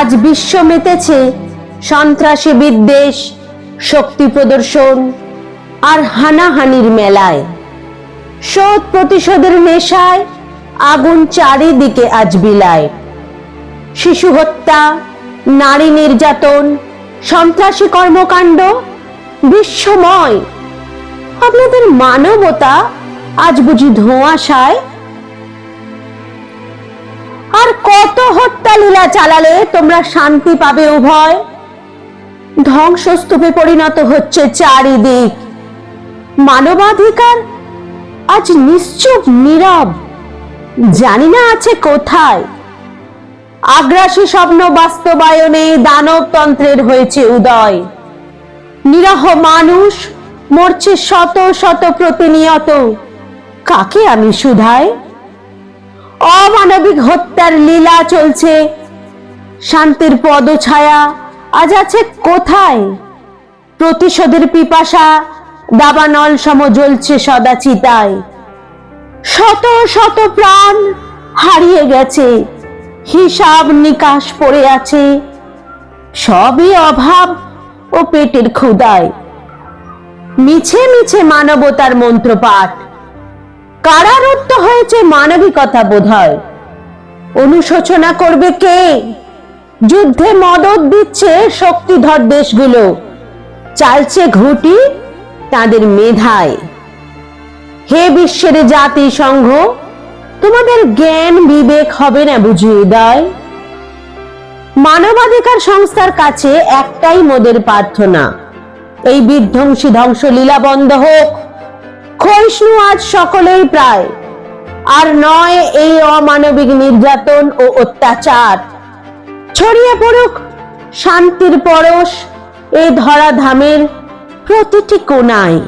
আজ বিশ্ব মেতেছে সন্ত্রাসী বিদ্বেষ, শক্তি প্রদর্শন আর হানাহানির মেলায়। শোধ প্রতিশোধের নেশায় আগুন চারিদিকে আজ বিলায়। শিশু হত্যা, নারী নির্যাতন, সন্ত্রাসী কর্মকাণ্ড বিশ্বময়। আপনাদের মানবতা আজ বুঝি ধোঁয়াশায় আর কত হত্যা লীলা চালালে তোমরা শান্তি পাবে উভয়? ধ্বংসস্তূপে পরিণত হচ্ছে চারিদিক। মানবাধিকার আজ নিশ্চুপ, নীরব, জানি না আছে কোথায়। আগ্রাসী স্বপ্ন বাস্তবায়নে দানবতন্ত্রের হয়েছে উদয়। নিরহ মানুষ মরছে শত শত প্রতিনিয়ত। কাকে আমি শুধাই? অমানবিক হত্যার লীলা চলছে। শান্তির পদছায়া আজ আছে কোথায়? প্রতিশোধের পিপাসা, দাবানল সম জ্বলছে সদা চিতায়। শত শত প্রাণ হারিয়ে গেছে, হিসাব নিকাশ পড়ে আছে। সবই অভাব ও পেটের ক্ষুদায়। মিছে মিছে মানবতার মন্ত্রপাঠ। কারারুদ্ধ হয়েছে মানবিকতা বোধ হয় অনুশোচনা করবে কে? যুদ্ধে মদত দিচ্ছে শক্তিধর দেশগুলো। চালছে ঘুটি তাদের মেধায়। হে বিশ্বের জাতিসংঘ, তোমাদের জ্ঞান বিবেক হবে না বুঝি উদয়? মানবাধিকার সংস্থার কাছে একটাই মোদের প্রার্থনা, এই বিধ্বংসী ধ্বংস লীলা বন্ধ হোক। ক্ষয়িষ্ণু আজ সকলেই প্রায়। আর নয় এই অমানবিক নির্যাতন ও অত্যাচার। ছড়িয়ে পড়ুক শান্তির পরশ, এই ধরাধামের প্রতিটি কোনায়